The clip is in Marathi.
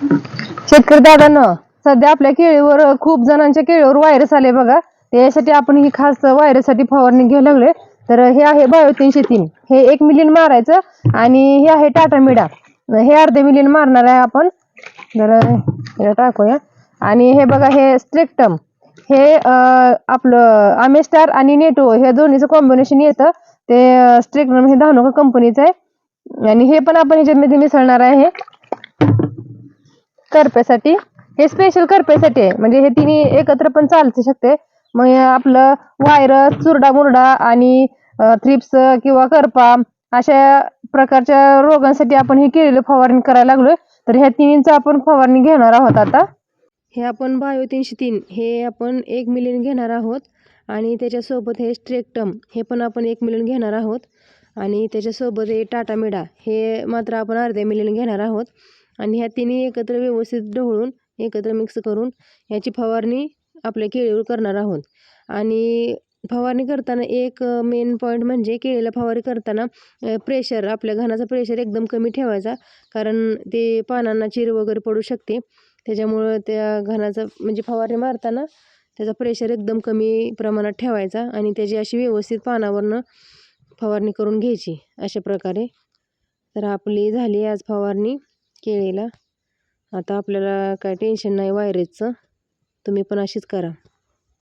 शेतकरी दादानं सध्या आपल्या केळीवर खूप जणांच्या केळीवर व्हायरस आले बघा. त्यासाठी आपण ही खास व्हायरससाठी फवारणी घ्यायला लागलोय. तर हे आहे बायो तीनशे तीन हे एक मिलियन मारायचं आणि हे आहे टाटा मिडा. हे अर्धे मिलियन मारणार आहे आपण. तर टाकूया. आणि हे बघा हे स्ट्रेक्टम हे आपलं आमेस्टार आणि नेटो हे दोन्हीचं कॉम्बिनेशन येतं. ते स्ट्रेक्टम हे धानोका कंपनीचं आहे. आणि हे पण आपण ह्याच्यामध्ये मिसळणार आहे. करप्यासाठी हे स्पेशल करप्यासाठी आहे. म्हणजे हे तिन्ही एकत्र पण चालते शकते. मग आपलं वायरस चुरडा मुरडा आणि थ्रिप्स किंवा करपा अशा प्रकारच्या रोगांसाठी आपण ही केलेली फवारणी करायला लागलोय. तर ह्या तिन्हींचं आपण फवारणी घेणार आहोत आता. हे आपण बायो तीनशे तीन हे आपण एक मिलियन घेणार आहोत. आणि त्याच्यासोबत हे स्ट्रेक्टम हे पण आपण एक मिलियन घेणार आहोत. आणि त्याच्यासोबत हे टाटा मिडा हे मात्र आपण अर्ध्या मिलियन घेणार आहोत. आणि ह्या तिन्ही एकत्र व्यवस्थित ढवळून एकत्र मिक्स करून ह्याची फवारणी आपल्या केळीवर करणार आहोत. आणि फवारणी करताना एक मेन पॉईंट म्हणजे केळीला फवारणी करताना प्रेशर आपल्या घनाचा प्रेशर एकदम कमी ठेवायचा. कारण ते पानांना चिर वगैरे पडू शकते. त्याच्यामुळं त्या घनाचा म्हणजे फवारणी मारताना त्याचा प्रेशर एकदम कमी प्रमाणात ठेवायचा आणि त्याची अशी व्यवस्थित पानावरनं फवारणी करून घ्यायची. अशा प्रकारे तर आपली झाली आज फवारणी. केळीला. आता आपल्याला काय टेन्शन नाही वायरेजचं तुम्ही पण अशीच करा.